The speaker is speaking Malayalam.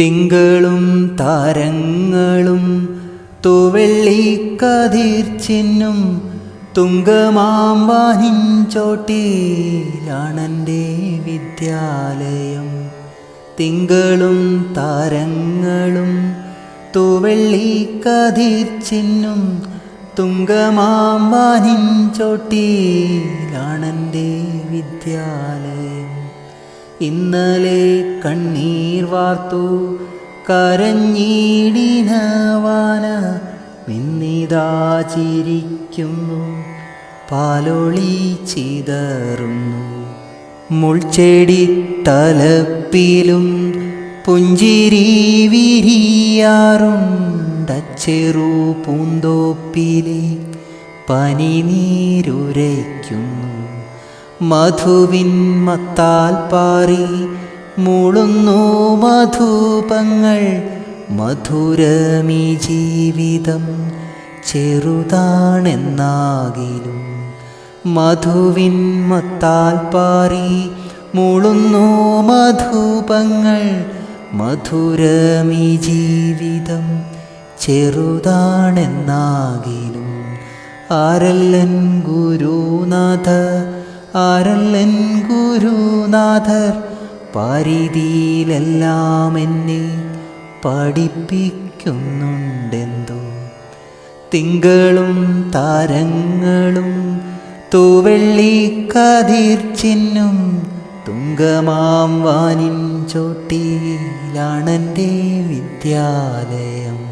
തിങ്കളും താരങ്ങളും തൂവെള്ളിക്കതിർച്ചിന്നും തുങ്കമാമ്പാനിൻ ചോട്ടിയിലാണെന്റെ വിദ്യാലയം. തിങ്കളും താരങ്ങളും തൂവെള്ളിക്കതിർച്ചിന്നും തുങ്കമാമ്പാനിൻ ചോട്ടിയിലാണെന്റെ വിദ്യാലയം. ഇന്നലെ കണ്ണീർ വാർത്തു കരഞ്ഞീടിനവാന നിന്നിതാ ചിരിക്കുന്നു പാലൊളി ചിതറുന്നു. മുൾച്ചെടി തലപ്പിലും പുഞ്ചിരി വിരിയാറുണ്ടച്ചെറു പൂന്തോപ്പിലെ പനിനീരുരയ്ക്കുന്നു. മധുവിൻ മത്താൽ പാറി മൂളുന്നു മധുപങ്ങൾ മധുരമീ ജീവിതം ചെറുതാണെന്നാകിലും. മധുവിൻ മത്താൽ പാറി മൂളുന്നു മധുപങ്ങൾ മധുരമീ ജീവിതം ചെറുതാണെന്നാകിലും. ആരല്ലൻ ഗുരുനാഥ ആരല്ലൻ ഗുരുനാഥർ പരിധിയിലെല്ലാം എന്നെ പഠിപ്പിക്കുന്നുണ്ടെന്തോ. തിങ്കളും താരങ്ങളും തൂവെള്ളി കതിർച്ചിന്നും തുങ്കമാം വാനിൻ ചോട്ടിയിലാണെന്റെ വിദ്യാലയം.